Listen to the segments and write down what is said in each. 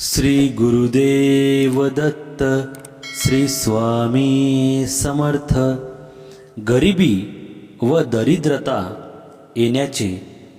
श्री गुरुदेव दत्त श्री स्वामी समर्थ. गरिबी व दरिद्रता येण्याचे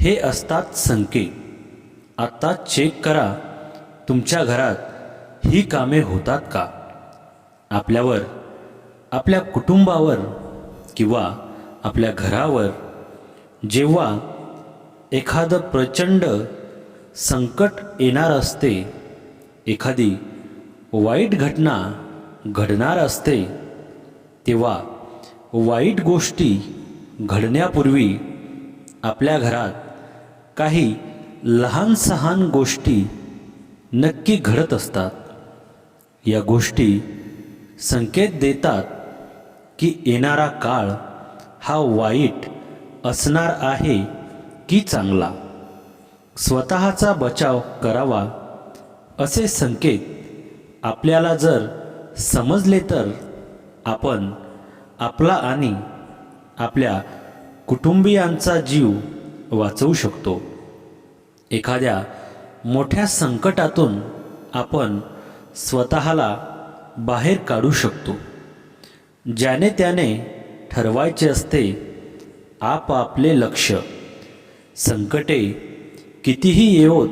हे असतात संकेत. आत्ता चेक करा तुमच्या घरात ही कामे होतात का? आपल्यावर आपल्या कुटुंबावर किंवा आपल्या घरावर जेव्हा एखादं प्रचंड संकट येणार असते एखादी वाईट घटना घडणार असते तेव्हा वाईट गोष्टी घडण्यापूर्वी आपल्या घरात काही लहान सहान गोष्टी नक्की घडत असतात. या गोष्टी संकेत देतात की येणारा काळ हा वाईट असणार आहे की चांगला. स्वतःचा बचाव करावा असे संकेत आपल्याला जर समजले तर आपण आपला आणि आपल्या कुटुंबियांचा जीव वाचवू शकतो. एखाद्या मोठ्या संकटातून आपण स्वतःला बाहेर काढू शकतो. ज्याने त्याने ठरवायचे असते आपापले लक्ष संकटे कितीही येवोत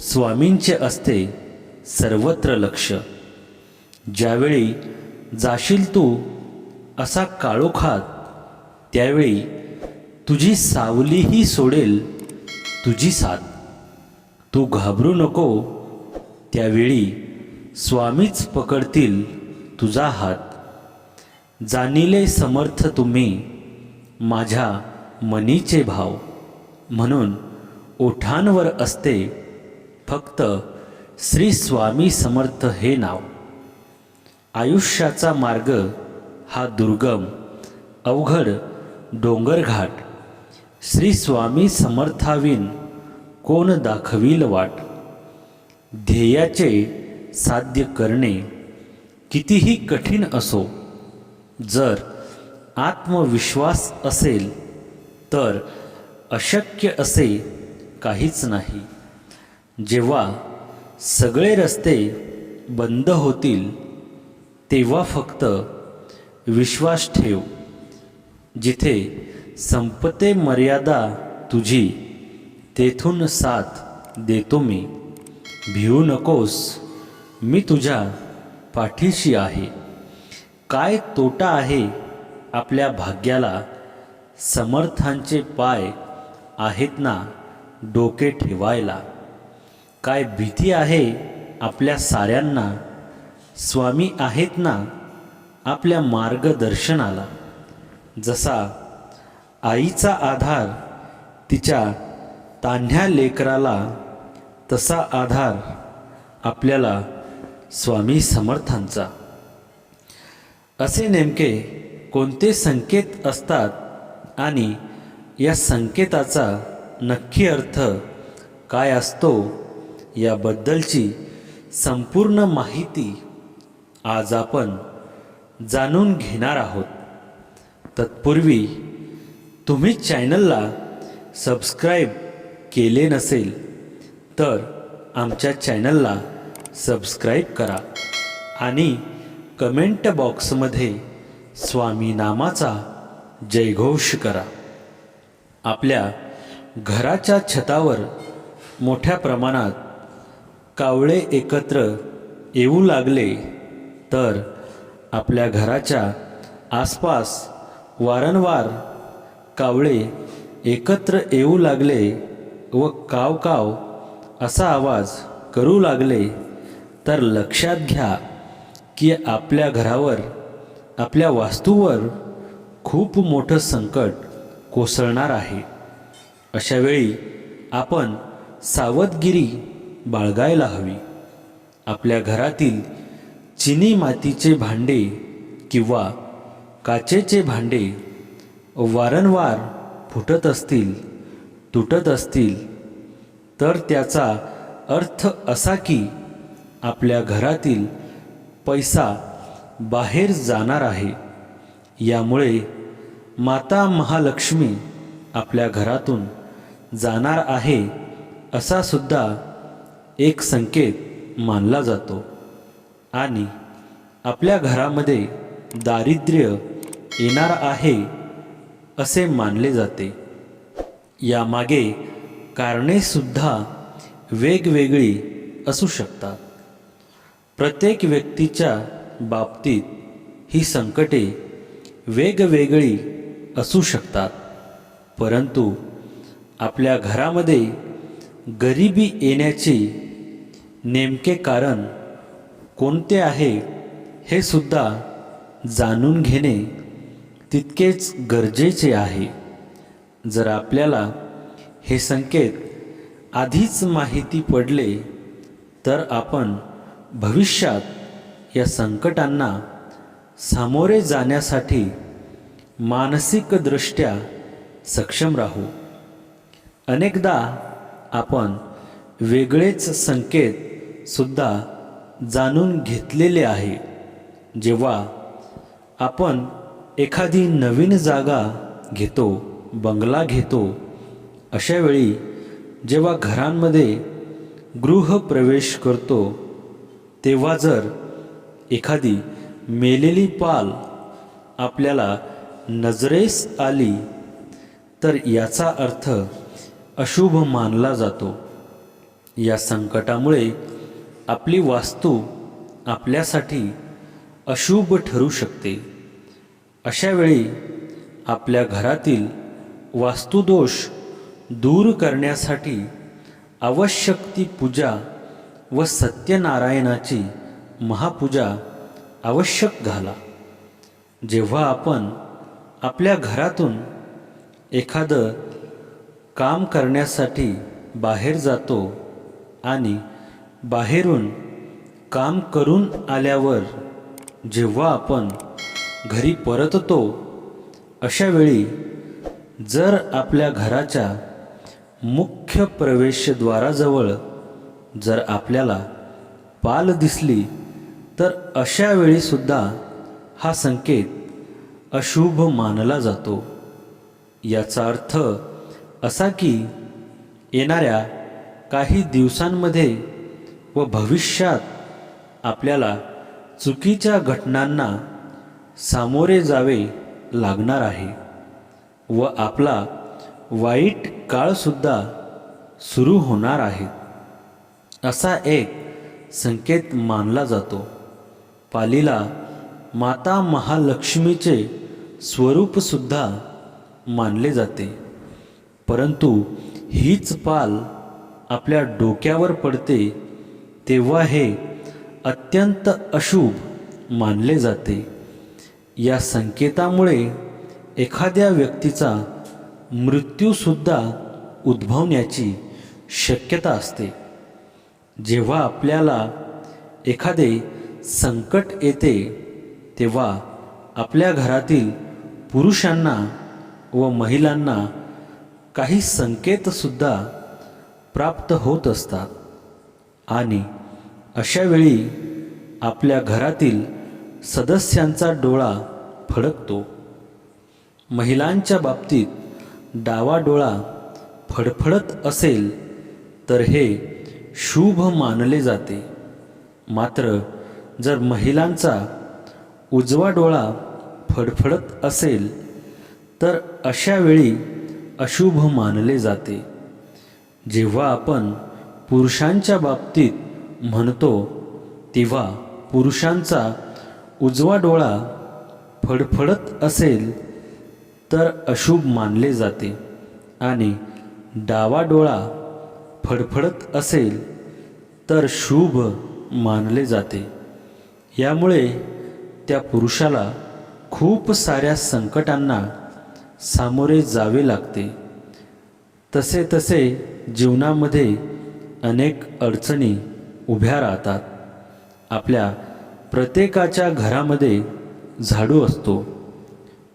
स्वामींचे असते सर्वत्र लक्ष. ज्यावेळी जाशील तू असा काळोखात त्यावेळी तुझी सावलीही सोडेल तुझी साथ. तू घाबरू नको त्यावेळी स्वामीच पकडतील तुझा हात. जाणिले समर्थ तुम्ही माझ्या मनीचे भाव. म्हणून ओठांवर असते फक्त श्री स्वामी समर्थ हे नाव. आयुष्याचा मार्ग हा दुर्गम अवघड डोंगरघाट. श्री स्वामी समर्थाविन कोण दाखवील वाट? ध्येयाचे साध्य करणे कितीही कठीण असो जर आत्मविश्वास असेल तर अशक्य असे काहीच नाही. जेव्हा सगळे रस्ते बंद होतील तेव्हा फक्त विश्वास ठेव जिथे संपते मर्यादा तुझी तेथून साथ देतो मी. भिवू नकोस मी तुझ्या पाठीशी आहे. काय तोटा आहे आपल्या भाग्याला? समर्थांचे पाय आहेत ना डोके ठेवायला. काय भीती आहे आपल्या साऱ्यांना? स्वामी आहेत ना आपल्या मार्गदर्शनाला. जसा आईचा आधार तिच्या तान्ह्या लेकराला तसा आधार आपल्याला स्वामी समर्थांचा. असे नेमके कोणते संकेत असतात आणि या संकेताचा नक्की अर्थ काय असतो याबद्दलची संपूर्ण माहिती आज आपण जाणून घेणार आहोत. तत्पूर्वी तुम्ही चॅनलला सबस्क्राईब केले नसेल तर आमच्या चॅनलला सबस्क्राईब करा आणि कमेंट बॉक्समध्ये स्वामी नामाचा जयघोष करा. आपल्या घराच्या छतावर मोठ्या प्रमाणात कावळे एकत्र येऊ लागले तर आपल्या घराच्या आसपास वारंवार कावळे एकत्र येऊ लागले व काव काव असा आवाज करू लागले. तर लक्षात घ्या की आपल्या घरावर आपल्या वास्तूवर खूप मोठं संकट कोसळणार आहे. अशावेळी आपण सावधगिरी बाळगायला हवी. आपल्या घरातील चिनी मातीचे भांडे किंवा काचेचे भांडे वारंवार फुटत असतील तुटत असतील तर त्याचा अर्थ असा की आपल्या घरातील पैसा बाहेर जाणार आहे. यामुळे माता महालक्ष्मी आपल्या घरातून जाणार आहे असा सुद्धा एक संकेत मानला जातो. आणि आपल्या घरामध्ये दारिद्र्य येणार आहे असे मानले जाते. यामागे कारणेसुद्धा वेगवेगळी असू शकतात. प्रत्येक व्यक्तीच्या बाबतीत ही संकटे वेगवेगळी असू शकतात. परंतु आपल्या घरामध्ये गरिबी येण्याची नेमके कारण कोणते आहे हे सुद्धा जाणून घेणे तितकेच गरजेचे आहे. जर आपल्याला हे संकेत आधीच माहिती पडले तर आपण भविष्यात या संकटांना सामोरे जाण्यासाठी मानसिकदृष्ट्या सक्षम राहू. अनेकदा आपण वेगळेच संकेत सुद्धा जाणून घेतलेले आहे. जेव्हा आपण एखादी नवीन जागा घेतो बंगला घेतो अशावेळी जेव्हा घरांमध्ये गृहप्रवेश करतो तेव्हा जर एखादी मेलेली पाल आपल्याला नजरेस आली तर याचा अर्थ अशुभ मानला जातो. या संकटामुळे आपली वास्तू आपल्यासाठी अशुभ ठरू शकते. अशावेळी आपल्या घरातील वास्तुदोष दूर करण्यासाठी आवश्यक ती पूजा व सत्यनारायणाची महापूजा आवश्यक घाला. जेव्हा आपण आपल्या घरातून एखादं काम करण्यासाठी बाहेर जातो आणि बाहेरून काम करून आल्यावर जेव्हा आपण घरी परततो अशावेळी जर आपल्या घराच्या मुख्य प्रवेशद्वाराजवळ जर आपल्याला पाल दिसली तर अशा वेळीसुद्धा हा संकेत अशुभ मानला जातो. याचा अर्थ असा की येणाऱ्या काही दिवसांमध्ये व भविष्यात आपल्याला चुकीच्या घटनांना सामोरे जावे लागणार आहे व आपला वाईट काळसुद्धा सुरू होणार आहे. असा एक संकेत मानला जातो. पालीला माता महालक्ष्मीचे स्वरूपसुद्धा मानले जाते. परंतु हीच पाल आपल्या डोक्यावर पडते तेव्हा हे अत्यंत अशुभ मानले जाते. या संकेतामुळे एखाद्या व्यक्तीचा मृत्यूसुद्धा उद्भवण्याची शक्यता असते. जेव्हा आपल्याला एखादे संकट येते तेव्हा आपल्या घरातील पुरुषांना व महिलांना काही संकेतसुद्धा प्राप्त होत असतात. आणि अशावेळी आपल्या घरातील सदस्यांचा डोळा फडकतो. महिलांच्या बाबतीत डावा डोळा फडफडत असेल तर हे शुभ मानले जाते. मात्र जर महिलांचा उजवा डोळा फडफडत असेल तर अशावेळी अशुभ मानले जाते. जेव्हा आपण पुरुषांच्या बाबतीत म्हणतो तेव्हा पुरुषांचा उजवा डोळा फडफडत असेल तर अशुभ मानले जाते. आणि डावा डोळा फडफडत असेल तर शुभ मानले जाते. यामुळे त्या पुरुषाला खूप साऱ्या संकटांना सामोरे जावे लागते. तसे तसे जीवनामध्ये अनेक अडचणी उभ्या राहतात. आपल्या प्रत्येकाच्या घरामध्ये झाडू असतो.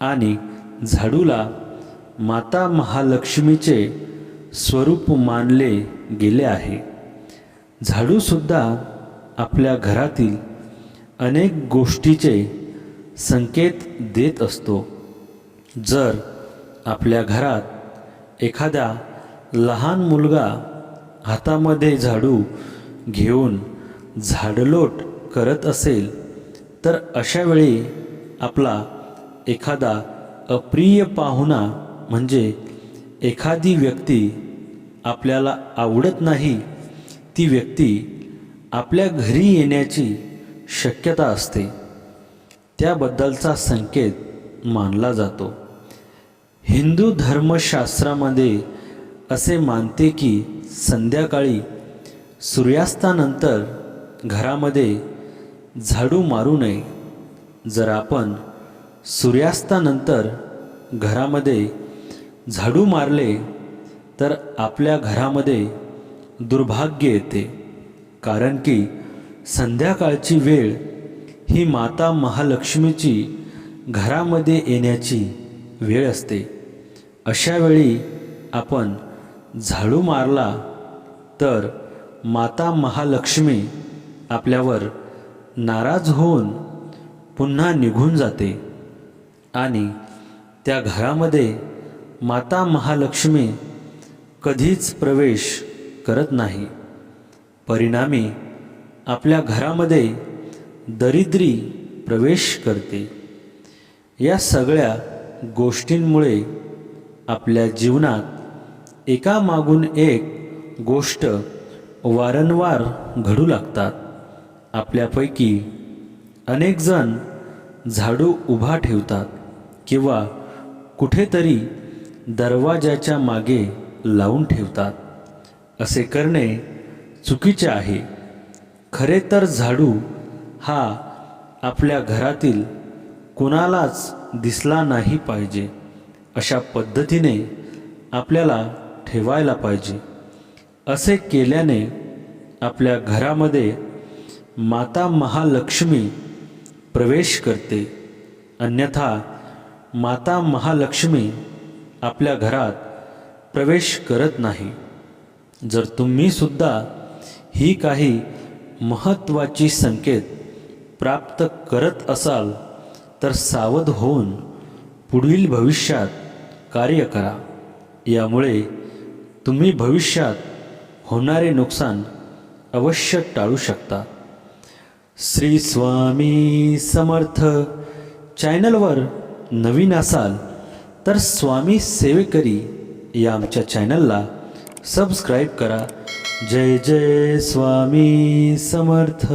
आणि झाडूला माता महालक्ष्मीचे स्वरूप मानले गेले आहे. झाडूसुद्धा आपल्या घरातील अनेक गोष्टीचे संकेत देत असतो. जर आपल्या घरात एखादा लहान मुलगा हातामध्ये झाडू घेऊन झाडलोट करत असेल तर अशावेळी आपला एखादा अप्रिय पाहुणा म्हणजे एखादी व्यक्ती आपल्याला आवडत नाही ती व्यक्ती आपल्या घरी येण्याची शक्यता असते. त्याबद्दलचा संकेत मानला जातो. हिंदू धर्मशास्त्रामध्ये असे मानते की संध्याकाळी सूर्यास्तानंतर घरामध्ये झाडू मारू नये. जर आपण सूर्यास्तानंतर घरामध्ये झाडू मारले तर आपल्या घरामध्ये दुर्भाग्य येते. कारण की संध्याकाळची वेळ ही माता महालक्ष्मीची घरामध्ये येण्याची वेळ असते. अशावेळी आपण झाडू मारला तर माता महालक्ष्मी आपल्यावर नाराज होऊन पुन्हा निघून जाते. आणि त्या घरामध्ये माता महालक्ष्मी कधीच प्रवेश करत नाही. परिणामी आपल्या घरामध्ये दरिद्री प्रवेश करते. या सगळ्या गोष्टींमुळे आपल्या जीवनात एकामागून एक गोष्ट वारंवार घडू लागतात. आपल्यापैकी अनेकजण झाडू उभा ठेवतात किंवा कुठेतरी दरवाजाच्या मागे लावून ठेवतात. असे करणे चुकीचे आहे. खरे तर झाडू हा आपल्या घरातील कुणालाच दिसला नाही पाहिजे. अशा पद्धतीने आपल्याला ठेवायला पाहिजे. असे केल्याने आपल्या घरामध्ये माता महालक्ष्मी प्रवेश करते. अन्यथा माता महालक्ष्मी आपल्या घरात प्रवेश करत नाही. जर तुम्ही सुद्धा ही काही महत्त्वाची संकेत प्राप्त करत असाल तर सावध होऊन पुढील भविष्यात कार्य करा. यामुळे तुम्ही भविष्यात होणारे नुकसान अवश्य टाळू शकता. श्री स्वामी समर्थ. चॅनलवर नवीन असाल तर स्वामी सेवेकरी या आमच्या चॅनलला सबस्क्राईब करा. जय जय स्वामी समर्थ.